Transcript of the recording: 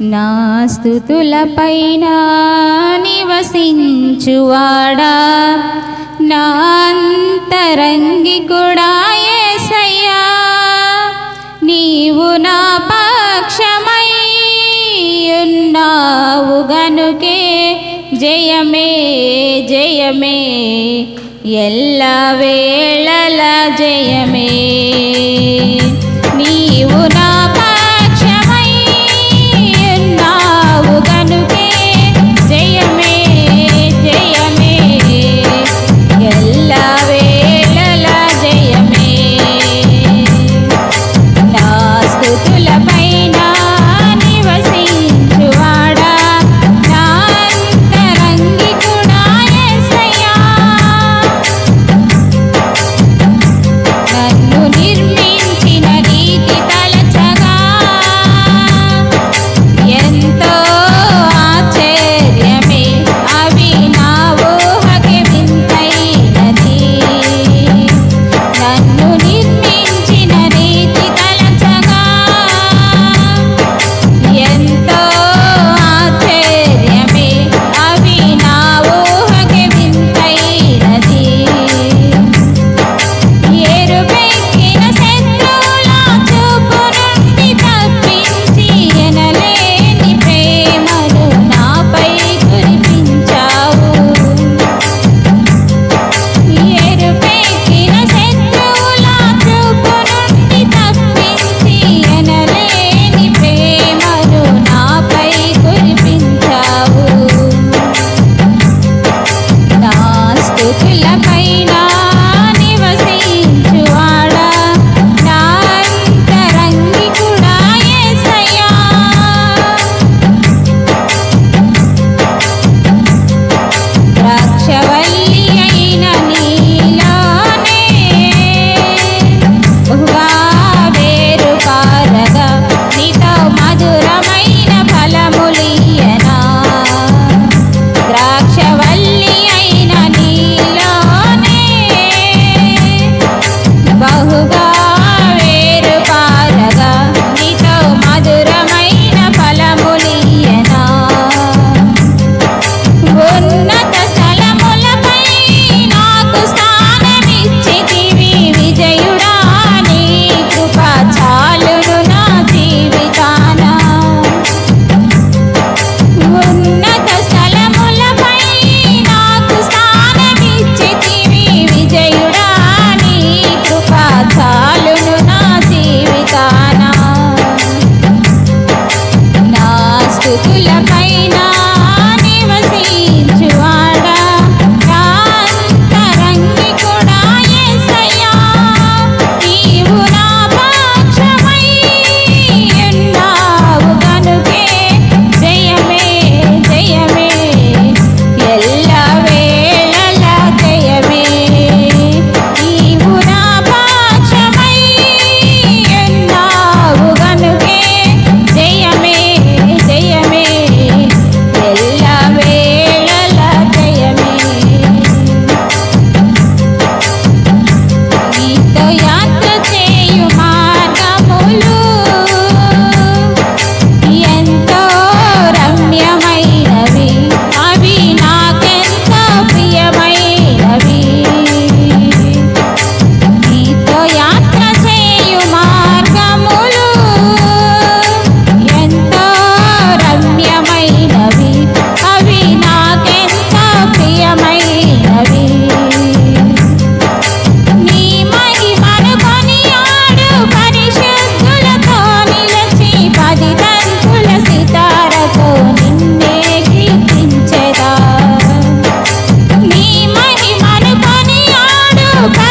నా స్థుతులపైన నివసించువాడా? నా అంతరంగి కూడా ఏసయ్యా? నీవు నా పక్షమై ఉన్నావు గనుకే జయమే జయమే. ఎల్ల వేళల జయమే. నీవు నా Okay. Okay.